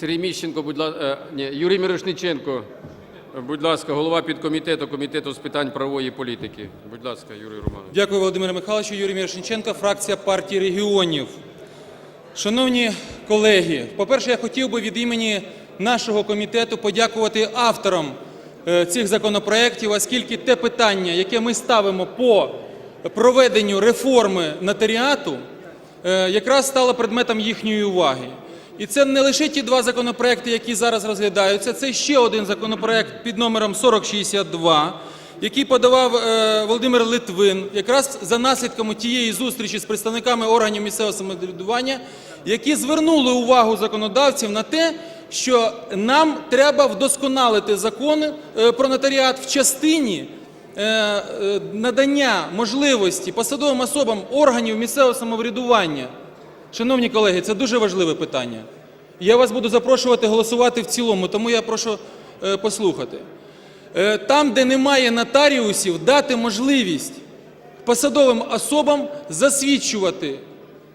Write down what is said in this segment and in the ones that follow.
Сергій Міщенко, будь ласка, ні, Юрій Мірошниченко, будь ласка, голова підкомітету Комітету з питань правової політики. Будь ласка, Юрій Романович. Дякую, Володимире Михайловичу. Юрій Мірошниченко, фракція партії регіонів. Шановні колеги, по-перше, я хотів би від імені нашого комітету подякувати авторам е, цих законопроєктів, оскільки те питання, яке ми ставимо по проведенню реформи нотаріату, е, якраз стало предметом їхньої уваги. І це не лише ті два законопроекти, які зараз розглядаються, це ще один законопроект під номером 4062, який подавав е, Володимир Литвин, якраз за наслідками тієї зустрічі з представниками органів місцевого самоврядування, які звернули увагу законодавців на те, що нам треба вдосконалити закони е, про нотаріат в частині е, е, надання можливості посадовим особам органів місцевого самоврядування. Шановні колеги, це дуже важливе питання. Я вас буду запрошувати голосувати в цілому, тому я прошу е, послухати. Е, Там, де немає нотаріусів, дати можливість посадовим особам засвідчувати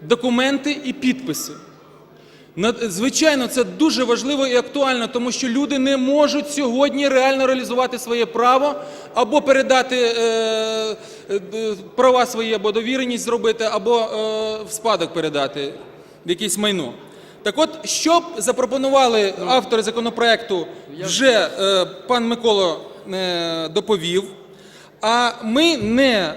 документи і підписи. Звичайно, це дуже важливо і актуально, тому що люди не можуть сьогодні реально реалізувати своє право або передати е, права свої, або довіреність зробити, або е, в спадок передати якесь майно. Так от, що б запропонували автори законопроекту, вже е, пан Микола е, доповів. А ми не,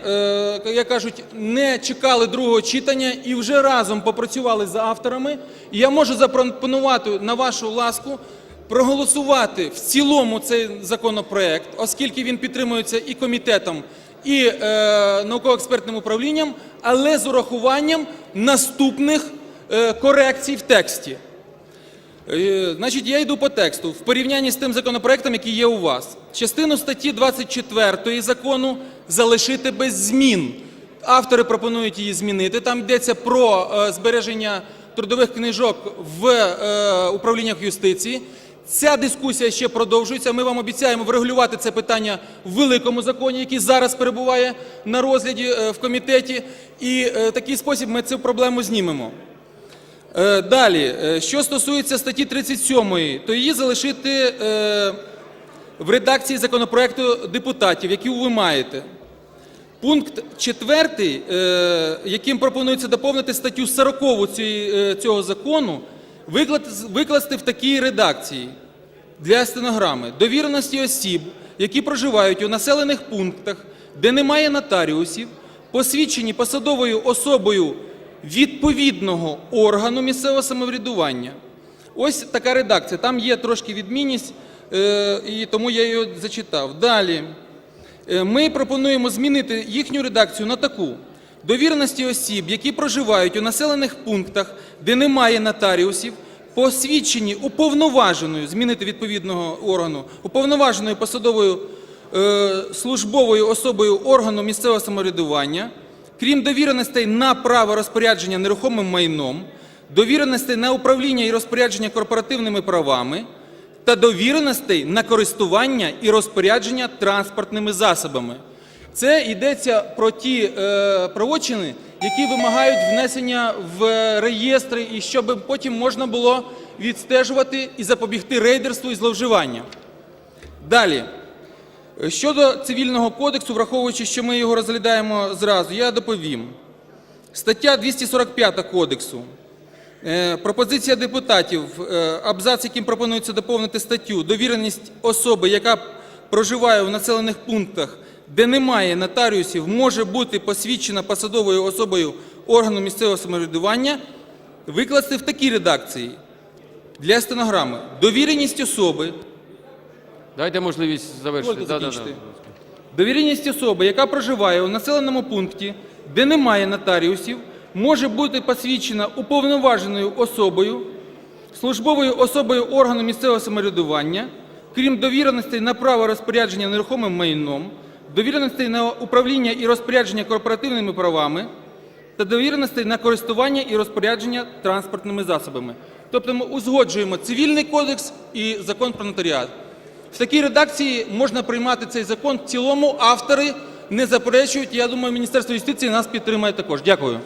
е, як кажуть, не чекали другого читання і вже разом попрацювали з авторами. І я можу запропонувати на вашу ласку проголосувати в цілому цей законопроект, оскільки він підтримується і комітетом, і е, науково-експертним управлінням, але з урахуванням наступних е, корекцій в тексті. Е, Значить, я йду по тексту. В порівнянні з тим законопроектом, який є у вас. Частину статті 24 закону залишити без змін. Автори пропонують її змінити. Там йдеться про е, збереження трудових книжок в е, управліннях юстиції. Ця дискусія ще продовжується. Ми вам обіцяємо врегулювати це питання в великому законі, який зараз перебуває на розгляді е, в комітеті. І е, в такий спосіб ми цю проблему знімемо. Е, Далі, е, що стосується статті 37, то її залишити е, в редакції законопроекту депутатів, які ви маєте. Пункт 4, е, яким пропонується доповнити статтю 40 е, цього закону, викласти в такій редакції для стенограми. Довіреності осіб, які проживають у населених пунктах, де немає нотаріусів, посвідчені посадовою особою відповідного органу місцевого самоврядування. Ось така редакція. Там є трошки відмінність, е, і тому я її зачитав. Далі. Е, Ми пропонуємо змінити їхню редакцію на таку: довіреності осіб, які проживають у населених пунктах, де немає нотаріусів, посвідчені уповноваженою, змінити відповідного органу, уповноваженою посадовою е, службовою особою органу місцевого самоврядування, крім довіреностей на право розпорядження нерухомим майном, довіреностей на управління і розпорядження корпоративними правами та довіреностей на користування і розпорядження транспортними засобами. Це йдеться про ті е, правочини, які вимагають внесення в реєстри, і щоб потім можна було відстежувати і запобігти рейдерству і зловживанням. Далі. Щодо цивільного кодексу, враховуючи, що ми його розглядаємо зразу, я доповім. Стаття 245 кодексу. Е, Пропозиція депутатів, е, абзац, яким пропонується доповнити статтю «Довіреність особи, яка проживає в населених пунктах, де немає нотаріусів, може бути посвідчена посадовою особою органу місцевого самоврядування», викласти в такій редакції для стенограми. Довіреність особи, Дайте можливість завершити. Да, да, да. Довіреність особи, яка проживає у населеному пункті, де немає нотаріусів, може бути посвідчена уповноваженою особою, службовою особою органу місцевого самоврядування, крім довіреностей на право розпорядження нерухомим майном, довіреностей на управління і розпорядження корпоративними правами та довіреностей на користування і розпорядження транспортними засобами. Тобто ми узгоджуємо цивільний кодекс і закон про нотаріат. В такій редакції можна приймати цей закон в цілому. Автори не заперечують. Я думаю, Міністерство юстиції нас підтримає також. Дякую.